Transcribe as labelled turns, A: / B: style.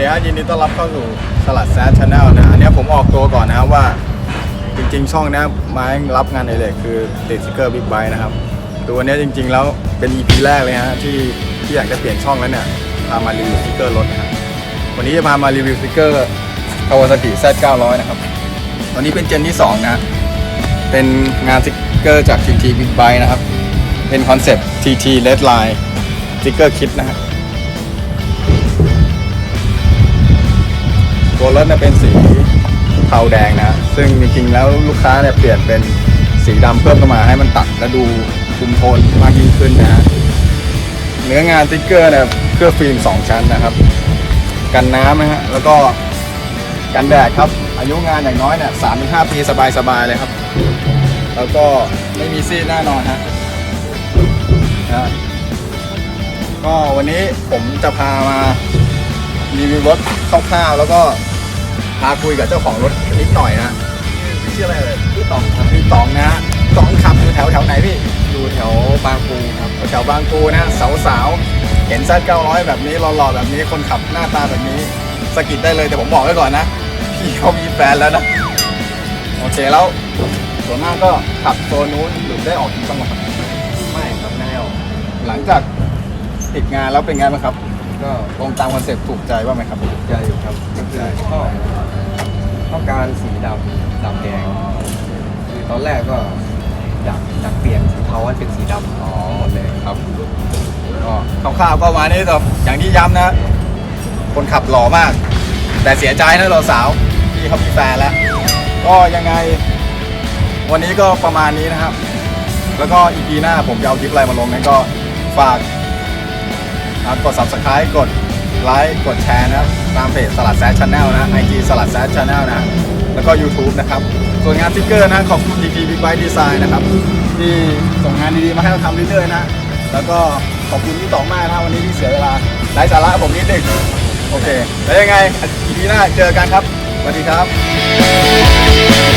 A: ดีครับยินดีต้อนรับเข้าสู่สลัดแซดชาแนลนะ อันนี้ผมออกตัวก่อนนะครับว่า จริง ๆ ช่องนี้ยไม้รับงานในเลยคือติดสติกเกอร์บิ๊กไบค์นะครับตัวนี้จริง ๆ แล้วเป็น EP แรกเลยฮะที่ที่อยากจะเปลี่ยนช่องแล้วเนี่ยพามารีวิวสติกเกอร์รถนะครับวันนี้จะพามารีวิวสติกเกอร์คาวาซากิ Z900 นะครับตอนนี้เป็นเจนที่ 2 นะเป็นงานสติกเกอร์จาก TT Big Bike นะครับ เป็นคอนเซปต์ TT Red Line สติกเกอร์คิดนะฮะ ตัวรถเนี่ยเป็นสีเทาแดงนะซึ่งจริงๆแล้วลูกค้าเนี่ยเปลี่ยนเป็นสีดำเพิ่มเข้ามาให้มันตัดและดูคุมโทนมากยิ่งขึ้นนะฮะเนื้องานติ๊กเกอร์เนี่ยเคลือบฟิล์ม2 ชั้นนะครับ กันน้ำนะฮะแล้วก็กันแดดครับ อายุงานอย่างน้อยเนี่ยสามถึงห้าปีสบายๆเลยครับ แล้วก็ไม่มีซีดแน่นอนฮะนะฮะก็วันนี้ผมจะพามารีวิวรถคร่าวๆแล้วก็ พาคุยกับเจ้าของรถนิดหน่อยนะพี่ชื่ออะไรเลยพี่ตองครับพี่ตองนะฮะตองขับอยู่แถวแถวไหนพี่
B: อยู่แถวบางปูครับ
A: แถวบางปูนะสาวๆเห็นซัด900แบบนี้หล่อๆแบบนี้คนขับหน้าตาแบบนี้สะกิดได้เลยแต่ผมบอกไว้ก่อนนะพี่เขามีแฟนแล้วนะโอเคแล้วส่วนมากก็ขับโซนนู้นหรือได้ออกที่จังหวัด
B: ไม่ครับไม่ได้ออก
A: หลังจากติดงานแล้วเป็นไงบ้างครับ
B: ก็
A: ตรงตามคอนเซ็ปต์ถูกใจบ้างไหมครับ
B: ถูกใจอยู่ครับก็คือก็ต้องการสีดำดำแดงคือตอนแรกก็อยากอยากเปลี่ยนสีเทาให้เป็นสีดำอ๋อหมดเลย
A: ครับก็คร่าวๆก็มานี่แต่อย่างที่ย้ำนะ คนขับหล่อมาก แต่เสียใจนะเราสาวพี่เขามีแฟนแล้ว ก็ยังไง วันนี้ก็ประมาณนี้นะครับ แล้วก็อีพีหน้าผมจะเอาคลิปอะไรมาลงนั้นก็ฝาก อ่ากด subscribe กดไลค์กดแชร์นะครับตามเพจสลัดแซชชาแนลนะ IG สลัดแซชชาแนลนะแล้วก็ YouTube นะครับ ส่วนงานสติ๊กเกอร์นะขอบคุณ DT Big Bike Design นะครับ ที่ส่งงานดีๆมาให้เราทำเรื่อยๆนะ แล้วก็ขอบคุณพี่ต๋องมากนะวันนี้ที่เสียเวลาไร้สาระผมนิดหนึงโอเค แล้วยังไงอีพีหน้าเจอกันครับสวัสดีครับ